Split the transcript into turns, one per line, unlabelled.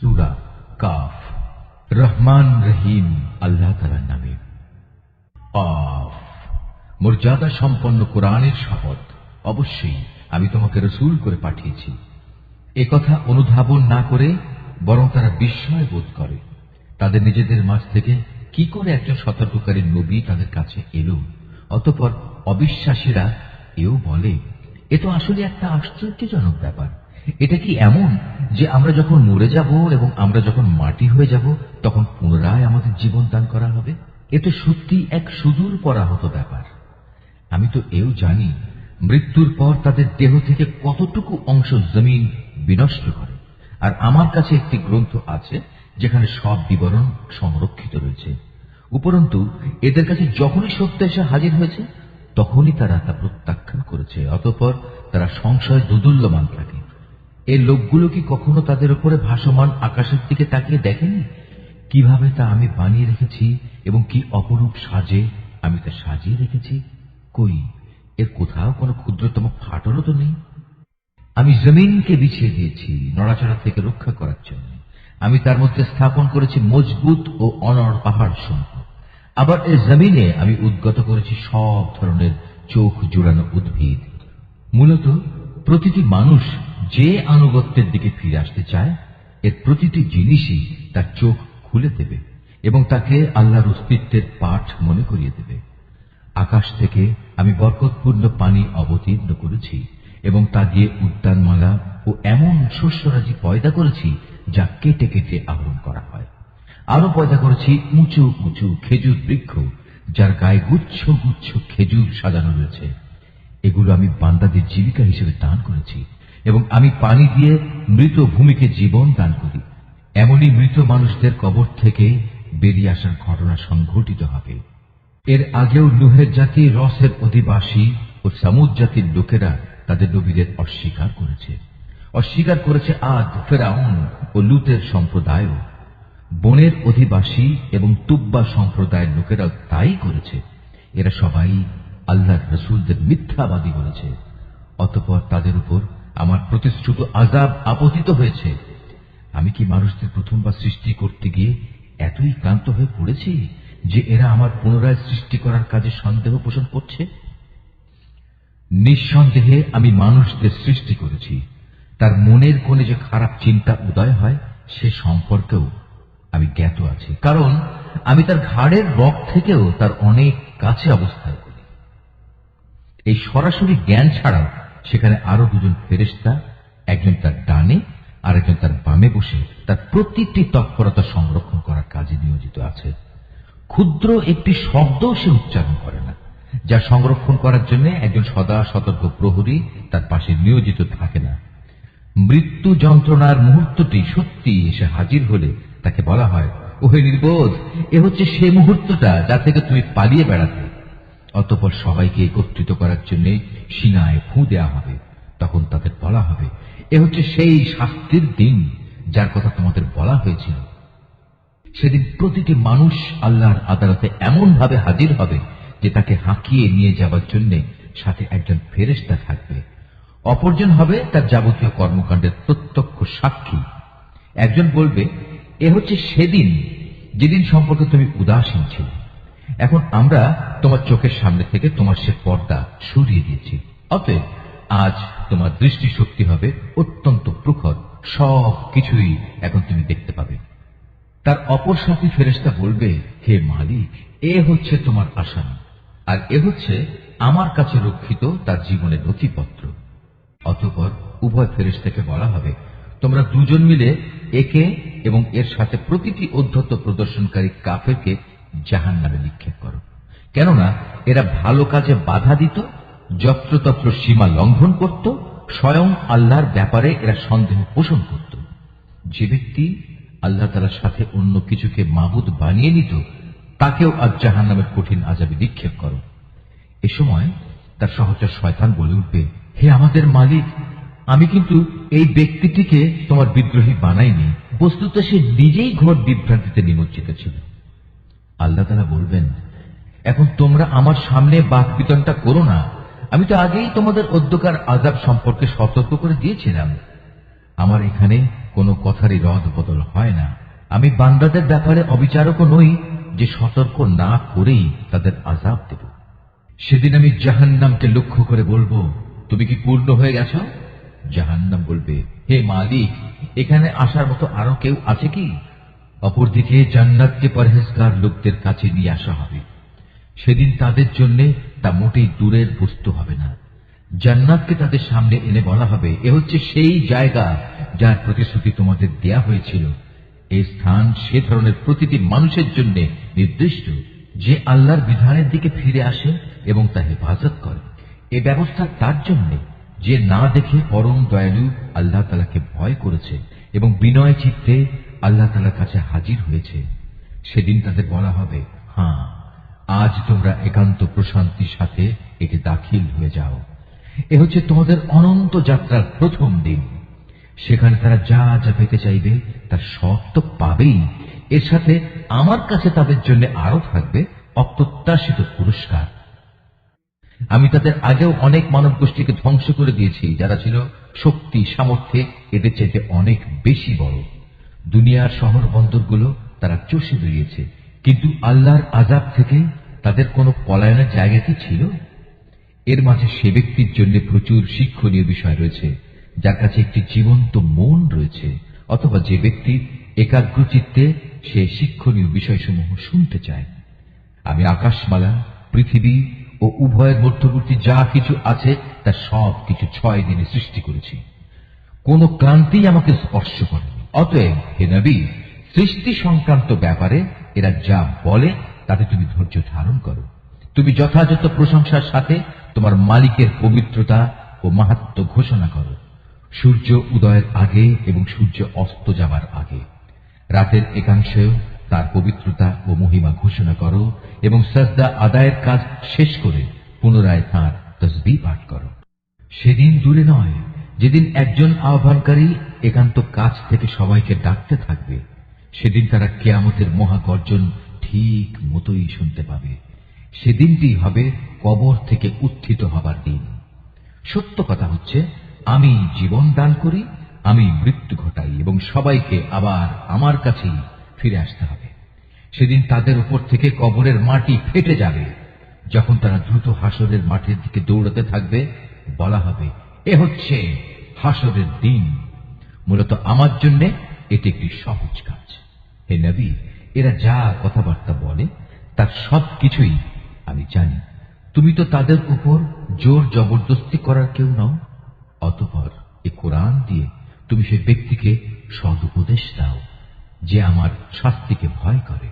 সুরা কাফ। রহমান রহিম, আল্লাহ তালার নামে। আফ মর্যাদা সম্পন্ন কোরআনের শপথ। অবশ্যই আমি তোমাকে রসুল করে পাঠিয়েছি। এ কথা অনুধাবন না করে বরং তারা বিস্ময় বোধ করে। তাদের নিজেদের মাঝ থেকে কি করে একজন সতর্ককারী নবী তাদের কাছে এলো? অতপর অবিশ্বাসীরা এও বলে, এ তো আসলে একটা আশ্চর্যজনক ব্যাপার। এটা কি এমন যে আমরা যখন মরে যাব এবং আমরা যখন মাটি হয়ে যাব, তখন পুনরায় আমাদের জীবন দান করা হবে? এ তো সত্যি এক সুদূর পরাহত ব্যাপার। আমি তো এও জানি, মৃত্যুর পর তাদের দেহ থেকে কতটুকু অংশ জমিন বিনষ্ট করে। আর আমার কাছে একটি গ্রন্থ আছে, যেখানে সব বিবরণ সংরক্ষিত রয়েছে। উপরন্তু, এদের কাছে যখনই সত্য এসে হাজির হয়েছে, তখনই তারা তা প্রত্যাখ্যান করেছে, অতঃপর তারা সংশয় দুদুল্যমান থাকে। এই লোকগুলো কি কখনো তাদের উপরে ভাসমান আকাশের দিকে তাকিয়ে দেখেনি? কীভাবে তা আমি বানিয়ে রেখেছি এবং কি অপরূপ সাজে আমি তা সাজিয়ে রেখেছি? কই, এর কোথাও কোনো ক্ষুদ্রতম ফাটলও তো নেই। আমি জমিনকে বিছিয়ে দিয়েছি নড়াচড়া থেকে রক্ষা করার জন্য। আমি তার মধ্যে স্থাপন করেছি মজবুত ও অনড় পাহাড় সমূহ। আবার এই জমিনে আমি উদ্গত করেছি সব ধরনের চোখ জুড়ানো উদ্ভিদ। মূলত প্রতিটি মানুষ যে আনুগত্যের দিকে ফিরে আসতে চায়, এর প্রতিটি জিনিসই তার চোখ খুলে দেবে এবং তাকে আল্লাহর অস্তিত্বের পাঠ মনে করিয়ে দেবে। আকাশ থেকে আমি বরকতপূর্ণ পানি অবতীর্ণ করেছি এবং তা দিয়ে উদ্যানমালা ও এমন শস্যরাজি পয়দা করেছি যা কেটে কেটে আহরণ করা হয়। আরও পয়দা করেছি উঁচু উঁচু খেজুর বৃক্ষ, যার গায়ে গুচ্ছ গুচ্ছ খেজুর সাজানো রয়েছে। এগুলো আমি বান্দাদের জীবিকা হিসেবে দান করেছি। এবং আমি পানি দিয়ে মৃত ভূমিকে জীবন দান করি। এমনই মৃত মানুষদের কবর থেকে বেরিয়ে আসার ঘটনা সংঘটিত হবে। এর আগেও নুহের জাতি, রসের অধিবাসী ও সামুদ জাতির লোকেরা তাদের নবীদের অস্বীকার করেছে। অস্বীকার করেছে আদ ফেরাউন ও লুতের সম্প্রদায়ও। বনের অধিবাসী এবং তুব্বা সম্প্রদায়ের লোকেরাও তাই করেছে। এরা সবাই আল্লাহর রসুলদের মিথ্যাবাদী বলেছে। অতপর তাদের উপর আমার প্রতিশ্রুত আজাব আপতিত হয়েছে। আমি কি মানুষদের প্রথমবার সৃষ্টি করতে গিয়ে এতই ক্লান্ত হয়ে পড়েছি যে এরা আমার পুনরায় সৃষ্টি করার কাজে সন্দেহ পোষণ করছে? নিঃসন্দেহে আমি মানুষদের সৃষ্টি করেছি। তার মনের কোণে যে খারাপ চিন্তা উদয় হয়, সে সম্পর্কেও আমি জ্ঞাত আছি। কারণ আমি তার ঘাড়ের রক থেকেও তার অনেক কাছে অবস্থায় করি। এই সরাসরি জ্ঞান ছাড়াও সেখানে আরও দুজন ফেরেস্তা একজন তার ডানে আর একজন তার বামে বসে তার প্রতিটি তৎপরতা সংরক্ষণ করার কাজে নিয়োজিত আছে। ক্ষুদ্র একটি শব্দ সে উচ্চারণ করে না, যা সংরক্ষণ করার জন্য একজন সদা সতর্ক প্রহরী তার পাশে নিয়োজিত থাকে না। মৃত্যু যন্ত্রণার মুহূর্তটি সত্যি এসে হাজির হলে তাকে বলা হয়, ওহে নির্বোধ, এ হচ্ছে সে মুহূর্তটা যা থেকে তুমি পালিয়ে বেড়াতে অতপর সবাইকে একত্রিত করার জন্য সিনায় ফু দেওয়া হবে, তখন তাদের বলা হবে, এ হচ্ছে সেই শাস্তির দিন, যার কথা তোমাদের বলা হয়েছিল। সেদিন প্রতিটি মানুষ আল্লাহর আদালতে এমন ভাবে হাজির হবে যে তাকে হাঁকিয়ে নিয়ে যাওয়ার জন্য সাথে একজন ফেরেস্তা থাকবে। অপরজন হবে তার যাবতীয় কর্মকাণ্ডের প্রত্যক্ষ সাক্ষী। একজন বলবে, এ হচ্ছে সেদিন, যেদিন সম্পর্কে তুমি উদাসীন ছিলে। এখন আমরা তোমার চোখের সামনে থেকে তোমার সে পর্দা সরিয়ে দিয়েছি। অতএব আজ তোমার দৃষ্টিশক্তি হবে অত্যন্ত প্রখর। সব কিছুই এখন তুমি দেখতে পাবে। তার অপর সাথী ফেরেস্তা বলবে, হে মালিক, এ হচ্ছে তোমার আসামি আর এ হচ্ছে আমার কাছে রক্ষিত তার জীবনের নথিপত্র। অতপর উভয় ফেরেস্তাকে বলা হবে, তোমরা দুজন মিলে একে এবং এর সাথে প্রতিটি অধ্যত্ত প্রদর্শনকারী কাফেরকে জাহান নামে নিক্ষেপ করো। কেননা এরা ভালো কাজে বাধা দিত, যত্রতত্র সীমা লঙ্ঘন করত, স্বয়ং আল্লাহর ব্যাপারে এরা সন্দেহ পোষণ করত। যে ব্যক্তি আল্লাহ তালার সাথে অন্য কিছুকে মাবুদ বানিয়ে নিত, তাকেও আজ জাহান নামের কঠিন আজাবে নিক্ষেপ করো। এ সময় তার সহচর শয়তান বলে উঠবে, হে আমাদের মালিক, আমি কিন্তু এই ব্যক্তিটিকে তোমার বিদ্রোহী বানাইনি। বস্তুত সে নিজেই ঘোর বিভ্রান্তিতে নিমজ্জিত ছিল। আল্লাহ তালা বলবেন, এখন তোমরা আমার সামনে বাক বিতনটা করো না। আমি তো আগেই তোমাদের অধ্যকার আজাব সম্পর্কে সতর্ক করে দিয়েছিলাম। আমার এখানে কোনো কথারই রদ বদল হয় না। আমি বান্দাদের ব্যাপারে অবিচারকও নই, যে সতর্ক না করেই তাদের আজাব দেব। সেদিন আমি জাহান্নামকে লক্ষ্য করে বলব, তুমি কি পূর্ণ হয়ে গেছ? জাহান্নাম বলবে, হে মালিক, এখানে আসার মতো আরও কেউ আছে কি? অপরদিকে জান্নাতকে পরহেজগার লোকদের কাছে নিয়ে আসা হবে। সেদিন তাদের জন্য তা মোটেই দূরের বস্তু হবে না। জান্নাতকে তাদের সামনে এনে বলা হবে, এ হচ্ছে সেই জায়গা যার প্রতিশ্রুতি তোমাদের দেয়া হয়েছিল। এই স্থান সে ধরনের প্রতিটি মানুষের জন্য নির্দিষ্ট, যে আল্লাহর বিধানের দিকে ফিরে আসে এবং তা হেফাজত করে। এ ব্যবস্থা তার জন্য, যে না দেখে পরম দয়ালু আল্লাহ তালাকে ভয় করেছে এবং বিনয় চিত্তে আল্লাহ তালার কাছে হাজির হয়েছে। সেদিন তাদের বলা হবে হ্যাঁ আজ তোমরা একান্ত প্রশান্তির সাথে এতে দাখিল হয়ে যাও। এ হচ্ছে তোমাদের অনন্ত যাত্রার প্রথম দিন। সেখানে তারা যা যা পেতে চাইবে তার সব তো পাবেই। এর সাথে আমার কাছে তাদের জন্য আরও থাকবে অপ্রত্যাশিত পুরস্কার। আমি তাদের আগেও অনেক মানব গোষ্ঠীকে ধ্বংস করে দিয়েছি, যারা ছিল শক্তি, সামর্থ্যে এদের চাইতে অনেক বেশি বড়। দুনিয়ার শহর বন্দরগুলো তারা চষে বেরিয়েছে। কিন্তু আল্লাহর আজাব থেকে তাদের কোনো পলায়নের জায়গা কি ছিল? এর মাঝে সে ব্যক্তির জন্য প্রচুর শিক্ষণীয় বিষয় রয়েছে, যার কাছে একটি জীবন্ত মন রয়েছে, অথবা যে ব্যক্তি একাগ্র চিত্তে সে শিক্ষণীয় বিষয়সমূহ শুনতে চায়। আমি আকাশমালা, পৃথিবী ও উভয়ের মধ্যবর্তী যা কিছু আছে, তা সব কিছু ছয় দিনে সৃষ্টি করেছি। কোন ক্লান্তি আমাকে স্পর্শ করেনি অতএব হে নবী, সৃষ্টি সংক্রান্ত ব্যাপারে এরা যা বলে, তাতে তুমি ধৈর্য ধারণ করো। তুমি যথাযথ প্রশংসার সাথে তোমার মালিকের পবিত্রতা ও মাহাত্ম ঘোষণা করো। সূর্য উদয়ের আগে এবং সূর্য অস্ত যাবার আগে। রাতের একাংশেও তার পবিত্রতা ও মহিমা ঘোষণা করো এবং শ্রদ্ধা আদায়ের কাজ শেষ করে পুনরায় তাঁর তসবি পাঠ করো। সেদিন দূরে নয়, যেদিন একজন আহ্বানকারী একান্ত কাছ থেকে সবাইকে ডাকতে থাকবে। সেদিন তারা কেয়ামতের মহাগর্জন ঠিক মতোই শুনতে পাবে। সেদিনটি হবে কবর থেকে উত্থিত হবার দিন। সত্য কথা হচ্ছে, আমি জীবন দান করি, আমি মৃত্যু ঘটাই এবং সবাইকে আবার আমার কাছেই ফিরে আসতে হবে। সেদিন তাদের উপর থেকে কবরের মাটি ফেটে যাবে। যখন তারা দ্রুত হাসরের মাঠের দিকে দৌড়াতে থাকবে, বলা হবে, এ হচ্ছে হাসরের দিন। মূলত আমার জন্য এটি একটি সহজ কাজ। হে নবী, এরা যা কথাবার্তা বলে, তার সব কিছুই আমি জানি। তুমি তো তাদের উপর জোর জবরদস্তি করার কেউ নাও। অতপর এ কোরআন দিয়ে তুমি সে ব্যক্তিকে সদ উপদেশ দাও, যে আমার শাস্তিকে ভয় করে।